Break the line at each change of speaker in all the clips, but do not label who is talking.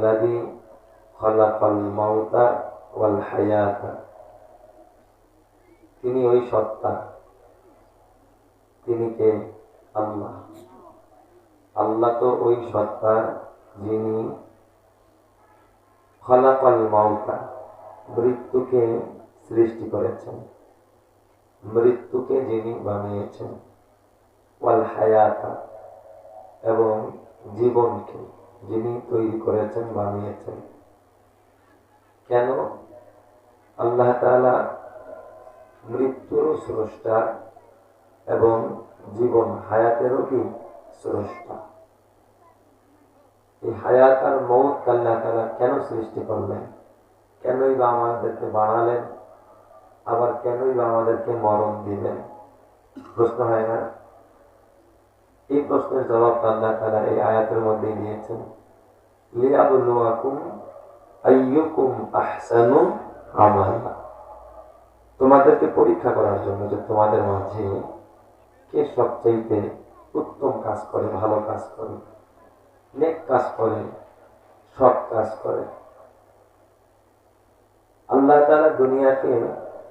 আল্লাযী খলাকাল মাউতা ওয়াল হায়াতা তিনি ওই সত্তা। তিনি কে? আল্লাহ। আল্লাহ তো ওই সত্তা যিনি খলাকাল মাউতা মৃত্যুকে সৃষ্টি করেছেন। মৃত্যুকে যিনি বানিয়েছেন। ওয়াল হায়াতা। এবং জীবনকে। যিনি তৈরি করেছেন, বানিয়েছেন। কেন? আল্লাহ তাআলা মৃত্যুর স্রষ্টা এবং জীবন হায়াতেরও কি স্রষ্টা? এই হায়াত আর মৌত আল্লাহ তাআলা কেন সৃষ্টি করলেন? কেনই বা আমাদেরকে বানালেন? আবার কেনই বা আমাদেরকে মরণ দিলেন প্রশ্ন হয় না? এই প্রশ্নের জবাব আল্লাহ তাআলা এই আয়াতের মধ্যে দিয়েছেন। তোমাদেরকে পরীক্ষা করার জন্য যে তোমাদের মাঝে কে সবচাইতে উত্তম কাজ করে, ভালো কাজ করে, নেক কাজ করে, সৎ কাজ করে। আল্লাহ তাআলা দুনিয়াকে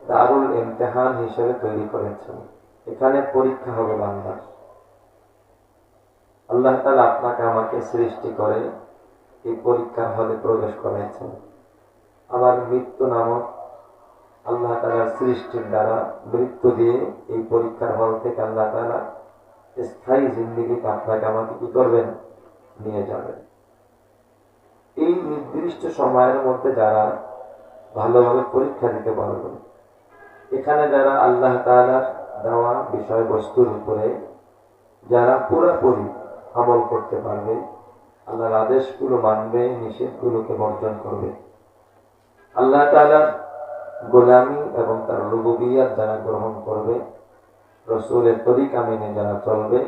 দারুল ইমতিহান হিসেবে তৈরি করেছেন। এখানে পরীক্ষা হবে বান্দার। আল্লাহ তাআলা আপনাকে আমাকে সৃষ্টি করে এই পরীক্ষার হলে প্রবেশ করেছেন। আবার মৃত্যু নামক আল্লাহ তালার সৃষ্টির দ্বারা মৃত্যু দিয়ে এই পরীক্ষার হল থেকে আল্লাহ তালা স্থায়ী জিন্দিগিতে আপনাকে আমাকে কি করবেন? নিয়ে যাবেন। এই নির্দিষ্ট সময়ের মধ্যে যারা ভালোভাবে পরীক্ষা দিতে পারবেন, এখানে যারা আল্লাহ তালার দেওয়া বিষয়বস্তুর উপরে যারা পুরোপুরি আমল করতে পারবে। আল্লাহর আদেশগুলো মানবে, নিষেধগুলোকে বর্জন করবে। আল্লাহ তালার গোলামি এবং তার রুবুবিয়াত যারা গ্রহণ করবে, রসুলের তরিকা মেনে যারা চলবে,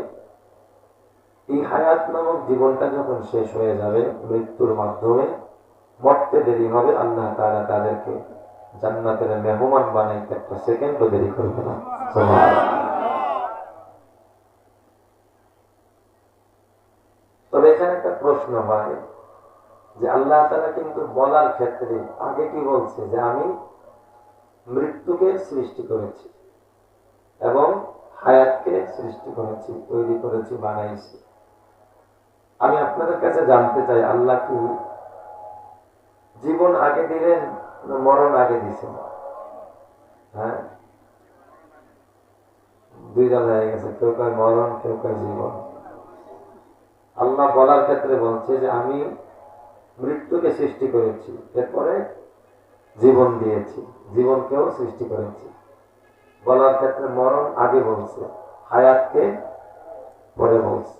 এই হায়াত নামক জীবনটা যখন শেষ হয়ে যাবে মৃত্যুর মাধ্যমে, মরতে দেরি হবে, আল্লাহ তাআলা তাদেরকে জান্নাতের মেহমান বানাইতে একটা সেকেন্ডও দেরি করবে না তবে এখানে একটা প্রশ্ন হয়। যে আল্লাহ তাআলা কিন্তু বলার ক্ষেত্রে আগে কি বলছে? যে আমি মৃত্যুকে সৃষ্টি করেছি এবং হায়াতকে সৃষ্টি করেছি, তৈরি করেছি, বানাইছি। আমি আপনাদের কাছে জানতে চাই, আল্লাহ কি জীবন আগে দিলেন মরণ আগে দিছেন হ্যাঁ? দুই দল হয়ে গেছে, কেউ কয় মরণ, কেউ কয় জীবন। আল্লাহ বলার ক্ষেত্রে বলছে যে আমি মৃত্যুকে সৃষ্টি করেছি, এরপরে জীবন দিয়েছি, জীবনকেও সৃষ্টি করেছি। বলার ক্ষেত্রে মরণ আগে বলছে, হায়াতকে পরে বলছে।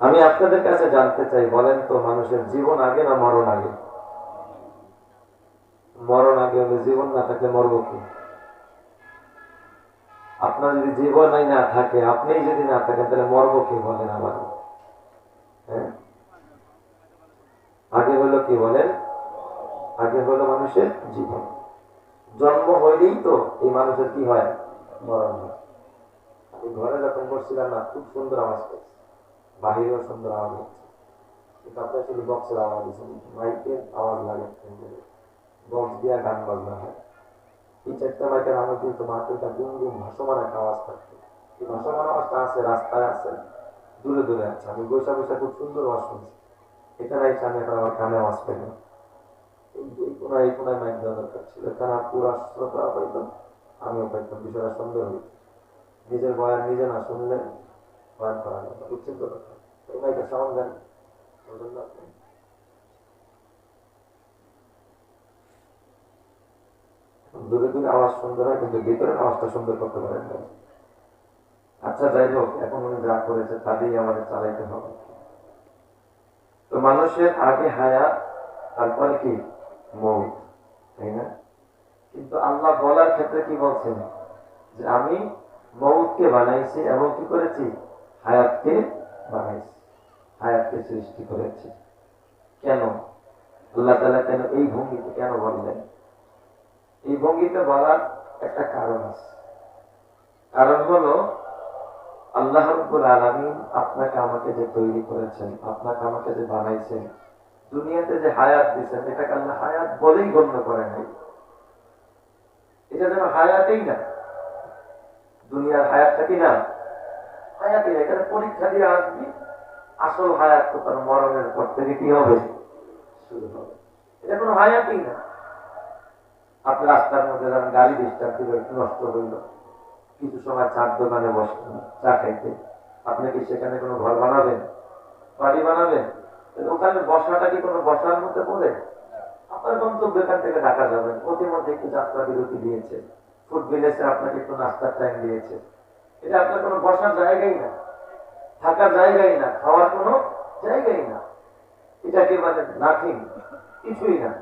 আমি আপনাদের কাছে জানতে চাই, বলেন তো মানুষের জীবন আগে না মরণ আগে? মরণ আগে হলে জীবন না থাকলে মরবো কি? আপনার যদি জীবনই না থাকে আপনি যদি না থাকেন, তাহলে মরবো কি বলেন আবার হ্যাঁ আগে হলো কি বলেন? আগে হলো মানুষের জীবন। জন্ম হইলেই তো এই মানুষের কি হয়? মরণ হয়। আমি ঘরে যখন বসছিলাম না, খুব সুন্দর আওয়াজ করছে। বাহিরেও সুন্দর আওয়াজ হচ্ছে। কিন্তু আপনার শুধু বক্সের আওয়াজ হচ্ছে মাইকের আওয়াজ লাগে। বক্স দিয়া গান বাজনা হয়। এই চারটা মাইকের আওয়াজ কিন্তু মাটিটা গুম গুম ভাসমান একটা আওয়াজ থাকছে। এই ভাসমান আওয়াজটা আছে, রাস্তায় আছে, দূরে দূরে আছে। আমি বৈশা বৈশা খুব সুন্দর আওয়াজ শুনছি। আমি এখন আমার কানে না। এই কোনায় কোনায় মাইক দেওয়া দরকার ছিল। এখানে পুরো শ্রোতা পাইতো, আমিও পাইতাম, বিষয়টা সুন্দর হইত। নিজের নিজে না শুনলে করা যাবে বুঝছেন তো কথা এই দেন দূরে দূরে আওয়াজ সুন্দর হয়, কিন্তু ভিতরের আওয়াজটা সুন্দর করতে পারেন আচ্ছা যাই হোক, এখন উনি যা করেছে তাতেই আমাদের চালাইতে হবে। তো মানুষের আগে হায়াত তারপরে কি? মৌত, তাই না? কিন্তু আল্লাহ বলার ক্ষেত্রে কি বলছেন? যে আমি মৌতকে বানাইছি এবং কি করেছি? হায়াতকে বানাইছি, হায়াতকে সৃষ্টি করেছি। কেন? আল্লাহ তালা কেন এই ভঙ্গিতে কেন বললেন? এই ভঙ্গিতে বলার একটা কারণ আছে। কারণ হলো আল্লাহ রব্বুল আলমিন আপনাকে আমাকে যে তৈরি করেছেন, আপনাকে আমাকে যে বানাইছেন, দুনিয়াতে যে হায়াত দিচ্ছেন এটাকে আল্লাহ হায়াত বলেই গণ্য করে নাই। এটা যেন হায়াতেই না। দুনিয়ার হায়াতটা কি না? হায়াতই না, এখানে পরীক্ষা দিয়ে আসবি, আসল হায়াত তো তার মরণের পর থেকে কি হবে? শুরু হবে। এটা কোনো হায়াতই না। আপনি রাস্তার মধ্যে যখন গাড়ি ডিস্টার্ব দিল নষ্ট হইল। কিছু সময় চার দোকানে বসলেন চা খাইতে। আপনি কি সেখানে কোনো ঘর বানাবেন? বাড়ি বানাবেন? ওখানে বসাটা কি কোনো বসার মধ্যে পড়ে? আপনার গন্তব্য এখান থেকে ঢাকা যাবেন অতি মধ্যে একটু যাত্রা বিরতি দিয়েছে। ফুড ভিলেজে আপনাকে একটু নাস্তার টাইম দিয়েছে। এটা আপনার কোনো বসার জায়গাই না। থাকার জায়গাই না। খাওয়ার কোনো জায়গাই না। এটাকে মানে নাথিং কিছুই না।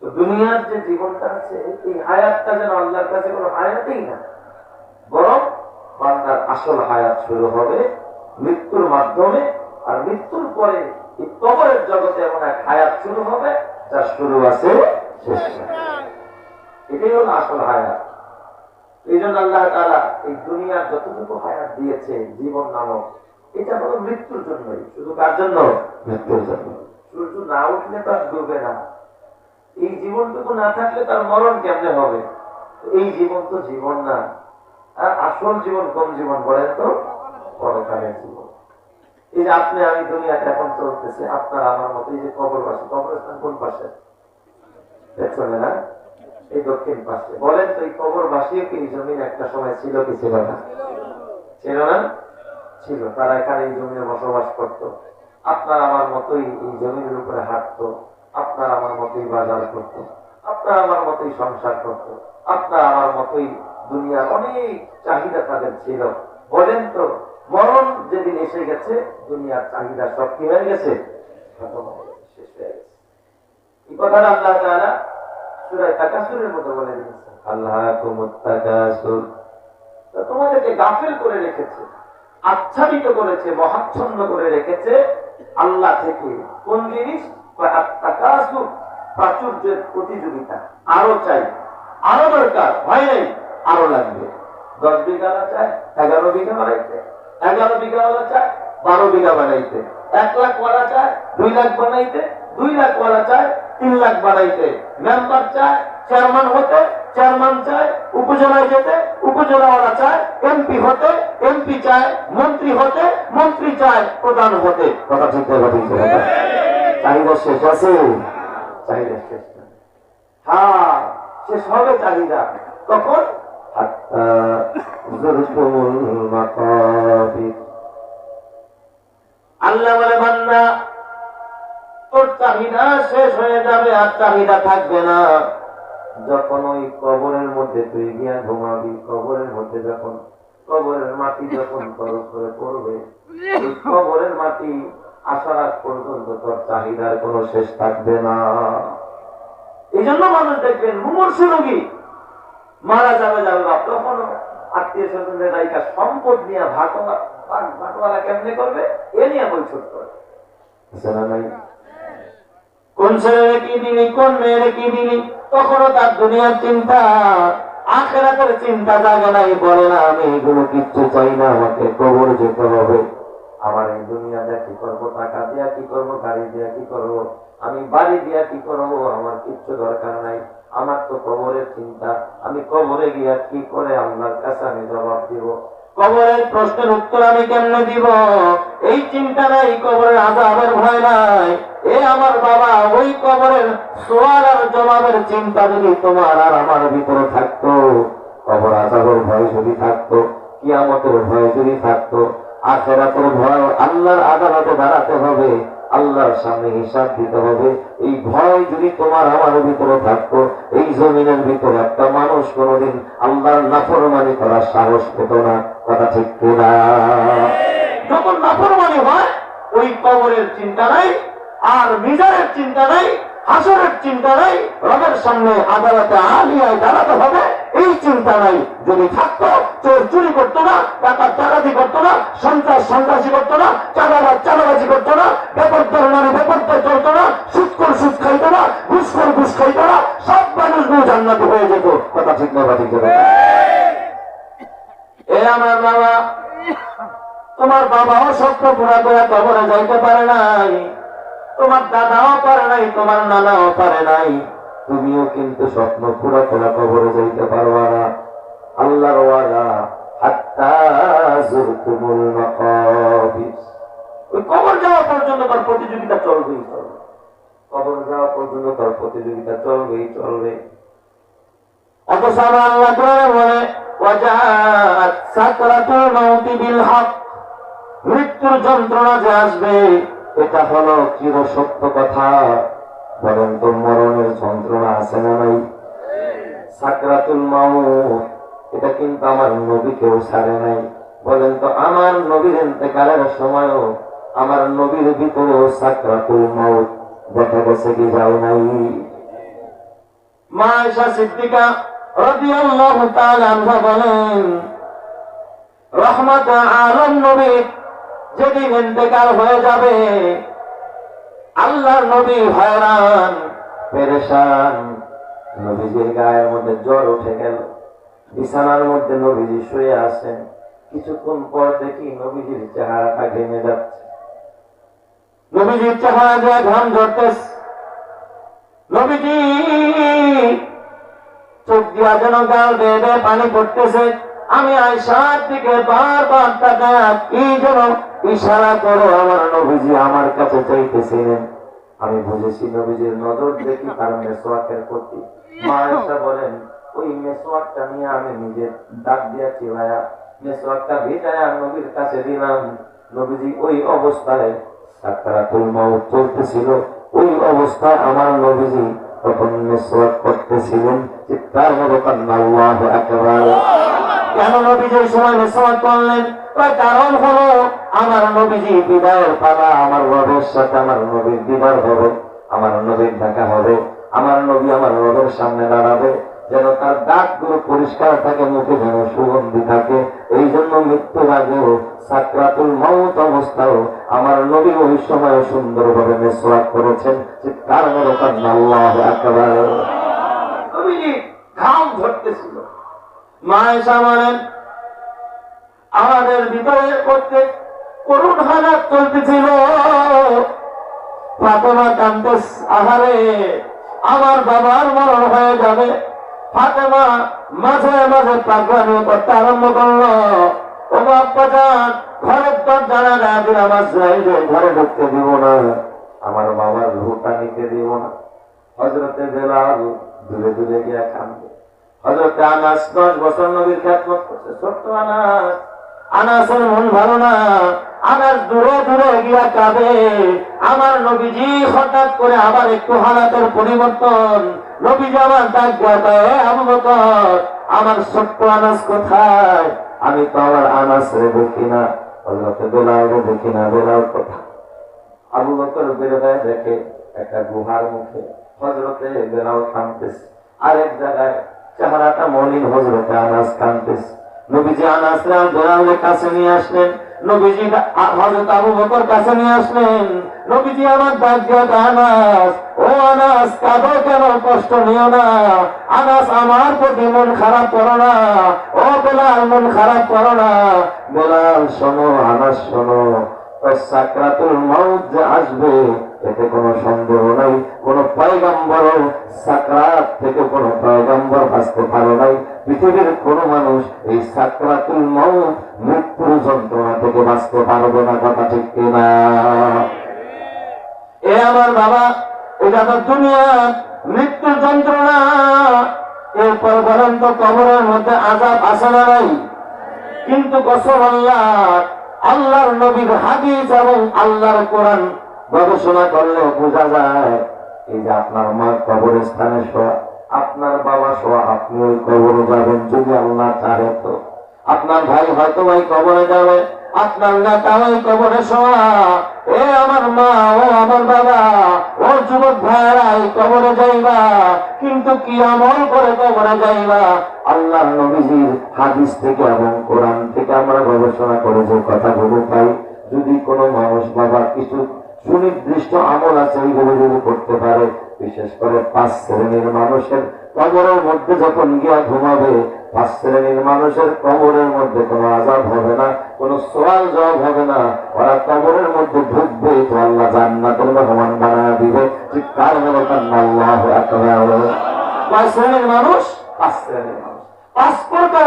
তো দুনিয়ার যে জীবনটা আছে, এই হায়াতটা যেন আল্লাহর কাছে কোনো হায়াতেই না। বান্দার আসল হায়াত শুরু হবে মৃত্যুর মাধ্যমে। আর মৃত্যুর পরে কবরের জগতে এমন এক হায়াত শুরু হবে যার শুরু আছে শেষ এটাই হলো আসল হায়াত। এই জন্য আল্লাহ তাআলা এই দুনিয়ার যতটুকু হায়াত দিয়েছে জীবন নামক এটা হলো মৃত্যুর জন্যই। শুধু কার জন্য? মৃত্যুর জন্য। সূর্য না উঠলে তার ডুবে না। এই জীবনটুকু না থাকলে তার মরণ কেমনে হবে? এই জীবন তো জীবন না। আর আসল জীবন কোন জীবন বলেন তো? পরকালের জীবন। এই যে আপনি, আমি দুনিয়াতে এখন চলতেছে, আপনার আমার মতো, এই যে কবরবাসী, কবরস্থান কোন পাশে? পেছনে, না? এই দক্ষিণ পাশে। বলেন তো, এই কবর কবরবাসীও কি জমিন একটা সময় ছিল কি ছিল না? ছিল না? ছিল। তারা এখানে এই জমিনে বসবাস করত। আপনার আমার মতোই এই জমিনের উপরে হাঁটতো। আপনার আমার মতোই বাজার করত। আপনার আমার মতোই সংসার করত। আপনার আমার মতোই দুনিয়ার অনেক চাহিদা তাদের ছিল। বলেন তো মরণ যেদিন এসে গেছে দুনিয়ার চাহিদা সব কি হয়ে গেছে? খতম হয়ে গেছে, শেষ হয়ে গেছে। এই কথাটা আল্লাহ তাআলা সূরা তাকাসুরের মধ্যে বলে দিয়েছেন। আল্লাহ কুমুত্তাকাসুর তোমাদেরকে গাফিল করে রেখেছে আচ্ছাদিত করেছে মহাচ্ছন্ন করে রেখেছে আল্লাহ থেকে। কোন জিনিস? প্রাচুর্যের প্রতিযোগিতা। আরও চাই আরও দরকার ভয় নেই। আরও লাগবে। দশ বিঘা চায়, এগারো বিঘা বানাইতে। এগারো বিঘা ওলা চায়, বারো বিঘা বানাইতে। এক লাখ ওয়ালা চায়, দুই লাখ বানাইতে। দুই লাখ ওয়ালা চায়, তিন লাখ বানাইতে। মেম্বার চায়, চেয়ারম্যান হতে, চেয়ারম্যান চায়, উপজেলায় যেতে, উপজেলাওয়ালা চায়, এমপি হতে, এমপি চায়, মন্ত্রী হতে, মন্ত্রী চায়, প্রধান হতে। কথা ঠিক চাহিদা শেষ আছে? চাহিদা শেষ হ্যাঁ শেষ হবে চাহিদা। তখন হাত্তা যুরতুমুল মাকাবির আল্লাহ বলে, বান্দা, তোর চাহিদা শেষ হয়ে যাবে আর চাহিদা থাকবে না। যখন ওই কবরের মধ্যে তুই গিয়া ঘুমাবি, কবরের মধ্যে যখন, কবরের মাটি যখন করে পড়বে কবরের মাটি আসার আগ পর্যন্ত তোর চাহিদার কোনো শেষ থাকবে না। এই জন্য মানুষ দেখবেন মুমূর্ষু রোগী। মারা যাবে যাবে বাপ তখন আত্মীয় স্বজনদের দায়িকা সম্পদ নিয়ে ভাগওয়া ভাগওয়ালা কেমনে করবে? এ নিয়ে বৈঠক করে? কোন ছেলেরে কি দিবি, কোন মেয়েরে কি দিবি? তখনও তার দুনিয়ার চিন্তা, আখেরাতের চিন্তা জাগে নাই, বলে না, আমি এগুলো কিচ্ছু চাই না, আমাকে কবর যেতে হবে। আমার এই দুনিয়া দিয়া কি করব? টাকা দিয়া কি করব? গাড়ি দিয়া কি করব? আমি বাড়ি দিয়া কি করব? আমার কিচ্ছু দরকার নাই। আমার তো কবরের চিন্তা। আমি কবরে গিয়া কি করে আল্লাহর কাছে আমি জবাব দিব? কবরের প্রশ্নের উত্তর আমি কেমনে দিব? এই চিন্তা নাই কবরের আজাবের ভয় নাই। এ আমার বাবা, ওই কবরের সোয়ার আর জবাবের চিন্তা যদি তোমার আর আমার ভিতরে থাকতো কবর আজাবের ভয় যদি থাকতো, কিয়ামতের ভয় যদি থাকতো, আখেরাতের ভয় আল্লাহর আদালতে দাঁড়াতে হবে। আল্লাহর সামনে হিসাব দিতে হবে। এই ভয় যদি তোমার আমার ভিতরে থাকতো, এই জমিনের ভিতরে একটা মানুষ কোনোদিন আল্লাহর নাফরমানি করার সাহস পেত না। কথা ঠিক কিনা? যখন নাফরমানি হয়, ওই কবরের চিন্তা নাই, আর মিজারের চিন্তা নাই হাসরের চিন্তা নাই, রবের সামনে আদালতে আলিয়ায় দাঁড়াতে হবে। এই চিন্তা নাই, যদি থাকতো, চোর চুরি করতো না টাকা চাকাতি করতো না, সন্ত্রাস সন্ত্রাসী করতো না, চাঁদাবাজ চাঁদাবাজি করতো না, বেপরদার মানে বেপরদায় চলতো না সুৎকর সুদ খাইতো না, ঘুষখোর ঘুষ খাইতো না, সব মানুষগুলো জান্নাতি হয়ে যেত। কথা ঠিক না বা ঠিক এ আমার বাবা, তোমার বাবাও স্বপ্ন পুরা করে কবরে যাইতে পারে নাই। তোমার দাদাও পারে নাই, তোমার নানাও পারে নাই। তুমিও কিন্তু স্বপ্ন পুরা পুরা কবরে যাইতে পারবা না। আল্লাহর চলবেই যাওয়া পর্যন্ত প্রতিযোগিতা চলবেই, চলবে। মৃত্যুর যন্ত্রণা যে আসবে এটা হলো চির সত্য কথা। বলেন তো মরণের যন্ত্রণা আছে না নাই? সাকরাতুল মাউত, এটা কিন্তু আমার নবীকেও ছাড়ে নাই। বলেন তো আমার নবীর ইন্তেকালের সময়ও আমার নবীর ভিতরেও সাকরাতুল মাউত দেখা গেছে কি যায় নাই? মা সিদ্দিকা রাদিয়াল্লাহু তাআলা বলেন, রহমত আলম নবী যেদিন ইন্তেকাল হয়ে যাবে, আল্লাহর নবী হয়রান, পেরেশান। নবীজির গায়ের মধ্যে জ্বর উঠে গেল। বিছানার মধ্যে নবীজি শুয়ে আছেন। কিছুক্ষণ পর দেখি নবীজির চেহারাটা ঘেমে যাচ্ছে। নবীজির চেহারা দিয়ে ঘাম ঝরতেছে। নবীজি, চোখ দিয়া যেন গাল বেয়ে পানি পড়তেছে। আমি আয়সার দিকে বারবার টাকা কি যেন ইশারা করে আমার নবীজি আমার কাছে চাইতেছিলেন। আমি বুঝেছি নবীজির নজর দেখি তার মেসোয়াকের প্রতি। মা আয়েশা বলেন, ওই মেসোয়াকটা নিয়ে আমি নিজের দাঁত দিয়া চিবায়া মেসোয়াকটা ভিজায়া নবীর কাছে দিলাম। নবীজি ওই অবস্থায় সাকরাতুল মাউত চলতেছিল। ওই অবস্থায় আমার নবীজি তখন মেসওয়াক করতেছিলেন, চিৎকার মতো কান্না আল্লাহু আকবার। কেন নবীজি সময় মেসওয়াক করলেন? কারণ হলো, আমার নবীজি বিদায়ের পালা, আমার রবের সাথে আমার নবীর দিদার হবে, আমার নবীর দেখা হবে, আমার নবী আমার রবের সামনে দাঁড়াবে, যেন তার দাঁতগুলো পরিষ্কার থাকে, মুখে যেন সুগন্ধি থাকে। এই জন্য মৃত্যুর আগেও সাকরাতুল মাউত অবস্থাও আমার নবী ওই সময় সুন্দরভাবে মেসওয়াক করেছেন। চিৎকার মেরে কান্না, আল্লাহু আকবার। নবীজি ঘাম ঝরতেছিল। মা বলেন আমাদের ভিতরে করতে করুণ হালাত চলতেছিল। ফাতেমা কান্দেস আহারে আমার বাবার মরণ হয়ে যাবে। ফাতেমা মাঝে মাঝে পাগলামি করতে আরম্ভ করল। ও বাপ্পা যান ঘরের দরজা না দিন আমার জাইলে ঘরে ঢুকতে দিব না। আমার বাবার রুটা নিতে দিব না। হজরতে বেলাল দূরে দূরে গিয়া কান্দে হজরতে আনাস দশ বছর নবীর খ্যাতমত করছে। ছোট্ট আনাস। আনাসের মন ভালো না। আনাস দূরে দূরে গিয়া কাঁদে। আমার নবীজি হঠাৎ করে আবার একটু হালাতের পরিবর্তন। নবীজি আমার ডাক দেয় আবু আমার ছোট্ট আনাস কোথায়? আমি তো আমার আনাস রে দেখি না। হজরতে বেলাল রে দেখি না, বেলাল কোথায়? আবু বকর বের হয়ে দেখে একটা গুহার মুখে হজরতে বেলাল কানতেছে আরেক জায়গায় চেহারাটা মলিন হজরতে আনাস কানতেছে নবীজি আনাস বেলালের কাছে নিয়ে আসলেন। নবীজি হজরত আবু বকর কাছে নিয়ে আসলেন। নবীজি আমার ডাক আনাস, ও আনাস, কাঁদো কেন? কষ্ট নিও না। আনাস, আমার প্রতি মন খারাপ করো না। ও বেলাল, মন খারাপ করো না। বেলাল, শোনো, আনাস, শোনো। সাকরাতুল মাউত যে আসবে, এতে কোনো সন্দেহ নাই, কোন পয়গম্বর সাকরাত থেকে কোন পয়গম্বর আসতে পারে নাই। পৃথিবীর কোন মানুষ এই সাকরাতুল মৃত্যুর যন্ত্রণা থেকে বাঁচতে পারবে না, কথা ঠিক কিনা? এ আমার বাবা এটা তো দুনিয়া, মৃত্যুর যন্ত্রণা এরপর বলেন কবরের মধ্যে আজাব আসে না নাই? কিন্তু কসম আল্লাহ আল্লাহর নবীর হাদিস এবং আল্লাহর কোরআন গবেষণা করলে বোঝা যায়, এই যে আপনার মা কবরস্থানে শোয়া, আপনার বাবা শোয়া, আপনি ওই কবরে যাবেন যদি আল্লাহ চাহে তো। আপনার ভাই হয়তো ওই কবরে যাবে, আপনার নেতা ওই কবরে শোয়া, এ আমার মা, ও আমার বাবা, ও যুবক ভাইরা এই কবরে যাইবা, কিন্তু কি আমল করে কবরে যাইবা? আল্লাহ নবীজির হাদিস থেকে এবং কোরআন থেকে আমরা গবেষণা করে যে কথাগুলো পাই, যদি কোনো মানুষ বাবা কিছু সুনির্দিষ্ট আমল আছে এইগুলো যদি করতে পারে, বিশেষ করে পাঁচ শ্রেণির মানুষের কবরের মধ্যে যখন গিয়া ঘুমাবে পাঁচ শ্রেণির মানুষের কবরের মধ্যে কোনো আজাব হবে না, কোনো সোয়াল জবাব হবে না। ওরা কবরের মধ্যে ঢুকবে, তো আল্লাহ জান্নাতের ভগবান বানা দিবে। কার হলো আল্লাহ আকবার। পাঁচ শ্রেণির মানুষ, পাঁচ শ্রেণির মানুষ। পাঁচ প্রকার